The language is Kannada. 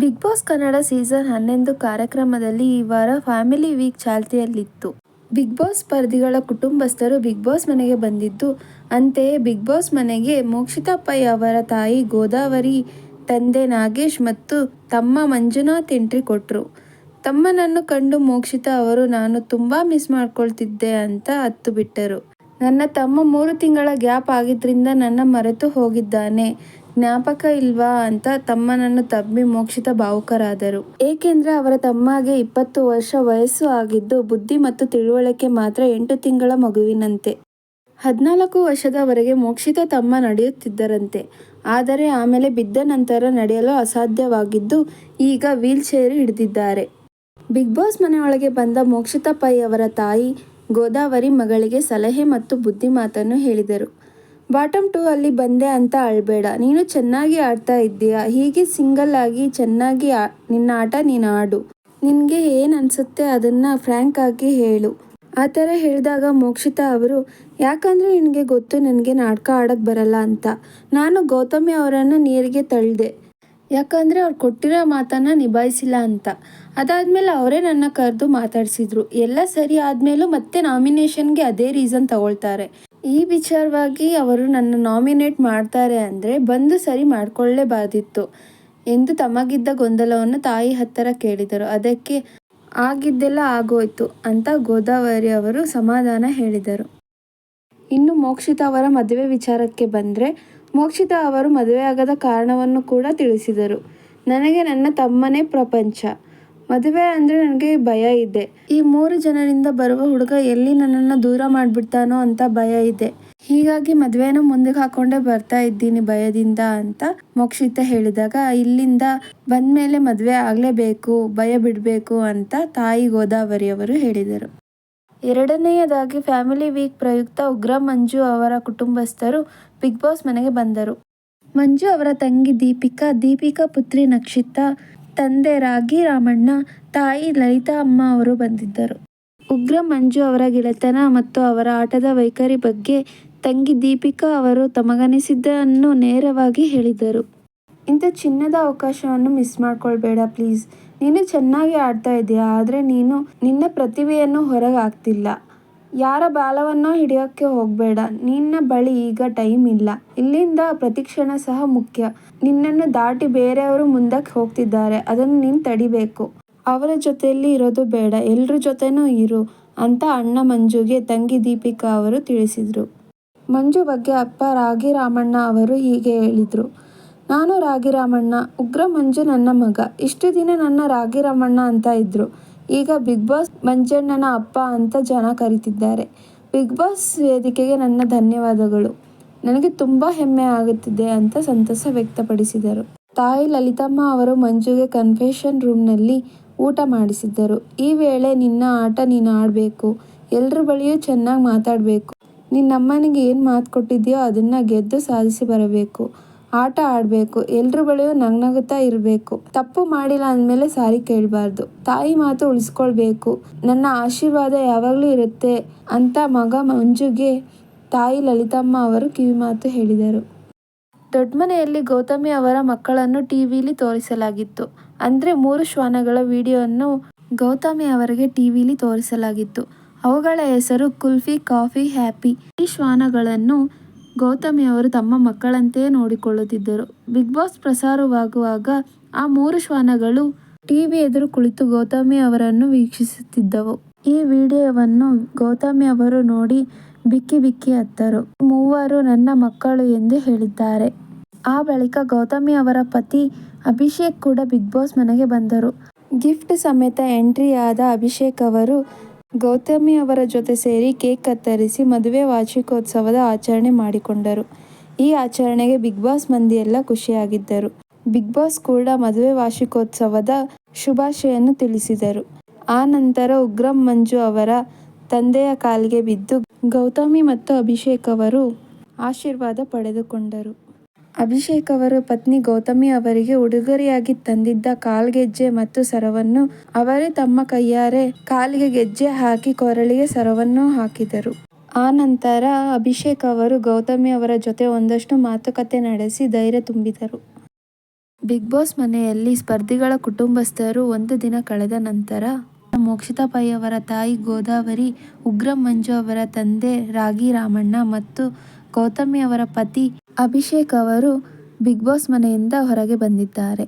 ಬಿಗ್ ಬಾಸ್ ಕನ್ನಡ ಸೀಸನ್ ಹನ್ನೊಂದು ಕಾರ್ಯಕ್ರಮದಲ್ಲಿ ಈ ವಾರ ಫ್ಯಾಮಿಲಿ ವೀಕ್ ಚಾಲ್ತಿಯಲ್ಲಿತ್ತು. ಬಿಗ್ ಬಾಸ್ ಸ್ಪರ್ಧಿಗಳ ಕುಟುಂಬಸ್ಥರು ಬಿಗ್ ಬಾಸ್ ಮನೆಗೆ ಬಂದಿದ್ದು, ಅಂತೆಯೇ ಬಿಗ್ ಬಾಸ್ ಮನೆಗೆ ಮೋಕ್ಷಿತಾ ಪೈ ಅವರ ತಾಯಿ ಗೋದಾವರಿ, ತಂದೆ ನಾಗೇಶ್ ಮತ್ತು ತಮ್ಮ ಮಂಜುನಾಥ್ ಎಂಟ್ರಿ ಕೊಟ್ಟರು ತಮ್ಮನನ್ನು ಕಂಡು ಮೋಕ್ಷಿತಾ ಅವರು, ನಾನು ತುಂಬ ಮಿಸ್ ಮಾಡ್ಕೊಳ್ತಿದ್ದೆ ಅಂತ ಹತ್ತು ಬಿಟ್ಟರು. ನನ್ನ ತಮ್ಮ ಮೂರು ತಿಂಗಳ ಗ್ಯಾಪ್ ಆಗಿದ್ದರಿಂದ ನನ್ನ ಮರೆತು ಹೋಗಿದ್ದಾನೆ. ಜ್ಞಾಪಕ ಇಲ್ವಾ ಅಂತ ತಮ್ಮನನ್ನು ತಬ್ಬಿ ಮೋಕ್ಷಿತ ಭಾವುಕರಾದರು. ಏಕೆಂದ್ರೆ ಅವರ ತಮ್ಮಗೆ ಇಪ್ಪತ್ತು ವರ್ಷ ವಯಸ್ಸು ಆಗಿದ್ದು ಬುದ್ಧಿ ಮತ್ತು ತಿಳುವಳಿಕೆ ಮಾತ್ರ ಎಂಟು ತಿಂಗಳ ಮಗುವಿನಂತೆ. ಹದಿನಾಲ್ಕು ವರ್ಷದವರೆಗೆ ಮೋಕ್ಷಿತ ತಮ್ಮ ನಡೆಯುತ್ತಿದ್ದರಂತೆ. ಆದರೆ ಆಮೇಲೆ ಬಿದ್ದ ನಂತರ ನಡೆಯಲು ಅಸಾಧ್ಯವಾಗಿದ್ದು ಈಗ ವೀಲ್ ಚೇರ್ ಹಿಡಿದಿದ್ದಾರೆ. ಬಿಗ್ ಬಾಸ್ ಮನೆಯೊಳಗೆ ಬಂದ ಮೋಕ್ಷಿತ ಪೈ ಅವರ ತಾಯಿ ಗೋದಾವರಿ ಮಗಳಿಗೆ ಸಲಹೆ ಮತ್ತು ಬುದ್ಧಿ ಮಾತನ್ನು ಹೇಳಿದರು. ಬಾಟಮ್ ಟೂ ಅಲ್ಲಿ ಬಂದೆ ಅಂತ ಅಳ್ಬೇಡ. ನೀನು ಚೆನ್ನಾಗಿ ಆಡ್ತಾ ಇದ್ದೀಯಾ? ಹೀಗೆ ಸಿಂಗಲ್ ಆಗಿ ಚೆನ್ನಾಗಿ ನಿನ್ನ ಆಟ ನೀನು ಆಡು. ನಿನಗೆ ಏನು ಅನಿಸುತ್ತೆ ಅದನ್ನು ಫ್ರ್ಯಾಂಕ್ ಆಗಿ ಹೇಳು. ಆ ಥರ ಹೇಳಿದಾಗ ಮೋಕ್ಷಿತಾ ಅವರು, ಯಾಕಂದರೆ ನಿನಗೆ ಗೊತ್ತು ನನಗೆ ನಾಟಕ ಆಡೋಕ್ಕೆ ಬರಲ್ಲ ಅಂತ. ನಾನು ಗೌತಮಿ ಅವರನ್ನು ನೀರಿಗೆ ತಳ್ಳಿದೆ ಯಾಕಂದರೆ ಅವ್ರು ಕೊಟ್ಟಿರೋ ಮಾತನ್ನು ನಿಭಾಯಿಸಿಲ್ಲ ಅಂತ. ಅದಾದಮೇಲೆ ಅವರೇ ನನ್ನ ಕರೆದು ಮಾತಾಡಿಸಿದ್ರು. ಎಲ್ಲ ಸರಿ ಆದಮೇಲೂ ಮತ್ತೆ ನಾಮಿನೇಷನ್ಗೆ ಅದೇ ರೀಸನ್ ತಗೊಳ್ತಾರೆ. ಈ ವಿಚಾರವಾಗಿ ಅವರು ನನ್ನ ನಾಮಿನೇಟ್ ಮಾಡ್ತಾರೆ ಅಂದರೆ ಬಂದು ಸರಿ ಮಾಡಿಕೊಳ್ಳೇಬಾರ್ದಿತ್ತು ಎಂದು ತಮಗಿದ್ದ ಗೊಂದಲವನ್ನು ತಾಯಿ ಹತ್ತಿರ ಕೇಳಿದರು. ಅದಕ್ಕೆ ಆಗಿದ್ದೆಲ್ಲ ಆಗೋಯ್ತು ಅಂತ ಗೋದಾವರಿ ಅವರು ಸಮಾಧಾನ ಹೇಳಿದರು. ಇನ್ನು ಮೋಕ್ಷಿತ ಅವರ ಮದುವೆ ವಿಚಾರಕ್ಕೆ ಬಂದರೆ ಮೋಕ್ಷಿತ ಅವರು ಮದುವೆಯಾಗದ ಕಾರಣವನ್ನು ಕೂಡ ತಿಳಿಸಿದರು. ನನಗೆ ನನ್ನ ತಮ್ಮನೇ ಪ್ರಪಂಚ. ಮದುವೆ ಅಂದರೆ ನನಗೆ ಭಯ ಇದೆ. ಈ ಮೂರು ಜನರಿಂದ ಬರುವ ಹುಡುಗ ಎಲ್ಲಿ ನನ್ನನ್ನು ದೂರ ಮಾಡಿಬಿಡ್ತಾನೋ ಅಂತ ಭಯ ಇದೆ. ಹೀಗಾಗಿ ಮದುವೆನ ಮುಂದಕ್ಕೆ ಹಾಕೊಂಡೇ ಬರ್ತಾ ಇದ್ದೀನಿ ಭಯದಿಂದ ಅಂತ ಮೋಕ್ಷಿತ ಹೇಳಿದಾಗ, ಇಲ್ಲಿಂದ ಬಂದ ಮೇಲೆ ಮದುವೆ ಆಗಲೇಬೇಕು, ಭಯ ಬಿಡಬೇಕು ಅಂತ ತಾಯಿ ಗೋದಾವರಿ ಅವರು ಹೇಳಿದರು. ಎರಡನೆಯದಾಗಿ, ಫ್ಯಾಮಿಲಿ ವೀಕ್ ಪ್ರಯುಕ್ತ ಉಗ್ರ ಮಂಜು ಅವರ ಕುಟುಂಬಸ್ಥರು ಬಿಗ್ ಬಾಸ್ ಮನೆಗೆ ಬಂದರು. ಮಂಜು ಅವರ ತಂಗಿ ದೀಪಿಕಾ ದೀಪಿಕಾ ಪುತ್ರಿ ನಕ್ಷಿತಾ ತಂದೆ ರಾಗಿ ರಾಮಣ್ಣ, ತಾಯಿ ಲಲಿತಾ ಅಮ್ಮ ಅವರು ಬಂದಿದ್ದರು. ಉಗ್ರ ಮಂಜು ಅವರ ಗೆಳೆತನ ಮತ್ತು ಅವರ ಆಟದ ವೈಖರಿ ಬಗ್ಗೆ ತಂಗಿ ದೀಪಿಕಾ ಅವರು ತಮಗನಿಸಿದ್ದನ್ನು ನೇರವಾಗಿ ಹೇಳಿದರು. ಇಂಥ ಚಿನ್ನದ ಅವಕಾಶವನ್ನು ಮಿಸ್ ಮಾಡ್ಕೊಳ್ಬೇಡ ಪ್ಲೀಸ್. ನೀನು ಚೆನ್ನಾಗಿ ಆಡ್ತಾ ಇದೆಯಾ, ಆದರೆ ನೀನು ನಿನ್ನ ಪ್ರತಿಭೆಯನ್ನು ಹೊರಗೆ ಹಾಕ್ತಿಲ್ಲ. ಯಾರ ಬಾಲವನ್ನ ಹಿಡಿಯೋಕ್ಕೆ ಹೋಗಬೇಡ. ನಿನ್ನ ಬಳಿ ಈಗ ಟೈಮ್ ಇಲ್ಲ. ಇಲ್ಲಿಂದ ಪ್ರತಿಕ್ಷಣ ಸಹ ಮುಖ್ಯ. ನಿನ್ನನ್ನು ದಾಟಿ ಬೇರೆಯವರು ಮುಂದಕ್ಕೆ ಹೋಗ್ತಿದ್ದಾರೆ. ಅದನ್ನು ನೀನು ತಡಿಬೇಕು. ಅವರ ಜೊತೆಯಲ್ಲಿ ಇರೋದು ಬೇಡ. ಎಲ್ರ ಜೊತೆನೂ ಇರು ಅಂತ ಅಣ್ಣ ಮಂಜುಗೆ ತಂಗಿ ದೀಪಿಕಾ ಅವರು ತಿಳಿಸಿದರು. ಮಂಜು ಬಗ್ಗೆ ಅಪ್ಪ ರಾಗಿ ರಾಮಣ್ಣ ಅವರು ಹೀಗೆ ಹೇಳಿದರು. ನಾನು ರಾಗಿ ರಾಮಣ್ಣ ಉಗ್ರ ಮಂಜು ನನ್ನ ಮಗ. ಇಷ್ಟು ದಿನ ನನ್ನ ರಾಗಿ ರಾಮಣ್ಣ ಅಂತ ಇದ್ರು. ಈಗ ಬಿಗ್ ಬಾಸ್ ಮಂಜಣ್ಣನ ಅಪ್ಪ ಅಂತ ಜನ ಕರೀತಿದ್ದಾರೆ. ಬಿಗ್ ಬಾಸ್ ವೇದಿಕೆಗೆ ನನ್ನ ಧನ್ಯವಾದಗಳು. ನನಗೆ ತುಂಬ ಹೆಮ್ಮೆ ಆಗುತ್ತಿದೆ ಅಂತ ಸಂತಸ ವ್ಯಕ್ತಪಡಿಸಿದರು. ತಾಯಿ ಲಲಿತಮ್ಮ ಅವರು ಮಂಜುಗೆ ಕನ್ಫೆಷನ್ ರೂಮ್ನಲ್ಲಿ ಊಟ ಮಾಡಿಸಿದ್ದರು. ಈ ವೇಳೆ, ನಿನ್ನ ಆಟ ನೀನು ಆಡಬೇಕು. ಎಲ್ಲರ ಬಳಿಯೂ ಚೆನ್ನಾಗಿ ಮಾತಾಡಬೇಕು. ನಿನ್ನಮ್ಮನಿಗೆ ಏನು ಮಾತು ಕೊಟ್ಟಿದೆಯೋ ಅದನ್ನು ಗೆದ್ದು ಸಾಧಿಸಿ ಬರಬೇಕು. ಆಟ ಆಡಬೇಕು, ಎಲ್ರ ಬಳಿಯೂ ನಗ್ನಗುತ್ತಾ ಇರಬೇಕು. ತಪ್ಪು ಮಾಡಿಲ್ಲ ಅಂದಮೇಲೆ ಸಾರಿ ಕೇಳಬಾರ್ದು. ತಾಯಿ ಮಾತು ಉಳಿಸ್ಕೊಳ್ಬೇಕು. ನನ್ನ ಆಶೀರ್ವಾದ ಯಾವಾಗಲೂ ಇರುತ್ತೆ ಅಂತ ಮಗ ಮಂಜುಗೆ ತಾಯಿ ಲಲಿತಮ್ಮ ಅವರು ಕಿವಿಮಾತು ಹೇಳಿದರು. ದೊಡ್ಡ ಮನೆಯಲ್ಲಿ ಗೌತಮಿ ಅವರ ಮಕ್ಕಳನ್ನು ಟಿವಿಲಿ ತೋರಿಸಲಾಗಿತ್ತು. ಅಂದ್ರೆ ಮೂರು ಶ್ವಾನಗಳ ವಿಡಿಯೋವನ್ನು ಗೌತಮಿ ಅವರಿಗೆ ಟಿವಿಲಿ ತೋರಿಸಲಾಗಿತ್ತು. ಅವುಗಳ ಹೆಸರು ಕುಲ್ಫಿ ಕಾಫಿ ಹ್ಯಾಪಿ. ಈ ಶ್ವಾನಗಳನ್ನು ಗೌತಮಿ ಅವರು ತಮ್ಮ ಮಕ್ಕಳಂತೆಯೇ ನೋಡಿಕೊಳ್ಳುತ್ತಿದ್ದರು. ಬಿಗ್ ಬಾಸ್ ಪ್ರಸಾರವಾಗುವಾಗ ಆ ಮೂರು ಶ್ವಾನಗಳು ಟಿವಿ ಎದುರು ಕುಳಿತು ಗೌತಮಿ ಅವರನ್ನು ವೀಕ್ಷಿಸುತ್ತಿದ್ದವು. ಈ ವಿಡಿಯೋವನ್ನು ಗೌತಮಿ ಅವರು ನೋಡಿ ಬಿಕ್ಕಿ ಬಿಕ್ಕಿ ಅತ್ತರು ಮೂವರು ನನ್ನ ಮಕ್ಕಳು ಎಂದು ಹೇಳಿದ್ದಾರೆ. ಆ ಬಳಿಕ ಗೌತಮಿ ಅವರ ಪತಿ ಅಭಿಷೇಕ್ ಕೂಡ ಬಿಗ್ ಬಾಸ್ ಮನೆಗೆ ಬಂದರು. ಗಿಫ್ಟ್ ಸಮೇತ ಎಂಟ್ರಿಯಾದ ಅಭಿಷೇಕ್ ಅವರು ಗೌತಮಿ ಅವರ ಜೊತೆ ಸೇರಿ ಕೇಕ್ ಕತ್ತರಿಸಿ ಮದುವೆ ವಾರ್ಷಿಕೋತ್ಸವದ ಆಚರಣೆ ಮಾಡಿಕೊಂಡರು. ಈ ಆಚರಣೆಗೆ ಬಿಗ್ ಬಾಸ್ ಮಂದಿಯೆಲ್ಲ ಖುಷಿಯಾಗಿದ್ದರು. ಬಿಗ್ ಬಾಸ್ ಕೂಡ ಮದುವೆ ವಾರ್ಷಿಕೋತ್ಸವದ ಶುಭಾಶಯನ್ನು ತಿಳಿಸಿದರು. ಆ ನಂತರ ಉಗ್ರಂ ಮಂಜು ಅವರ ತಂದೆಯ ಕಾಲಿಗೆ ಬಿದ್ದು ಗೌತಮಿ ಮತ್ತು ಅಭಿಷೇಕ್ ಅವರು ಆಶೀರ್ವಾದ ಪಡೆದುಕೊಂಡರು. ಅಭಿಷೇಕ್ ಅವರು ಪತ್ನಿ ಗೌತಮಿ ಅವರಿಗೆ ಉಡುಗೊರೆಯಾಗಿ ತಂದಿದ್ದ ಕಾಲ್ಗೆಜ್ಜೆ ಮತ್ತು ಸರವನ್ನು ಅವರೇ ತಮ್ಮ ಕೈಯಾರೆ ಕಾಲಿಗೆ ಗೆಜ್ಜೆ ಹಾಕಿ ಕೊರಳಿಗೆ ಸರವನ್ನು ಹಾಕಿದರು. ಆ ನಂತರ ಅಭಿಷೇಕ್ ಅವರು ಗೌತಮಿ ಅವರ ಜೊತೆ ಒಂದಷ್ಟು ಮಾತುಕತೆ ನಡೆಸಿ ಧೈರ್ಯ ತುಂಬಿದರು. ಬಿಗ್ ಬಾಸ್ ಮನೆಯಲ್ಲಿ ಸ್ಪರ್ಧಿಗಳ ಕುಟುಂಬಸ್ಥರು ಒಂದು ದಿನ ಕಳೆದ ನಂತರ ಮೋಕ್ಷಿತಾ ಪೈ ಅವರ ತಾಯಿ ಗೋದಾವರಿ, ಉಗ್ರ ಮಂಜು ಅವರ ತಂದೆ ರಾಗಿ ರಾಮಣ್ಣ ಮತ್ತು ಗೌತಮಿ ಅವರ ಪತಿ ಅಭಿಷೇಕ್ ಅವರು ಬಿಗ್ ಬಾಸ್ ಮನೆಯಿಂದ ಹೊರಗೆ ಬಂದಿದ್ದಾರೆ.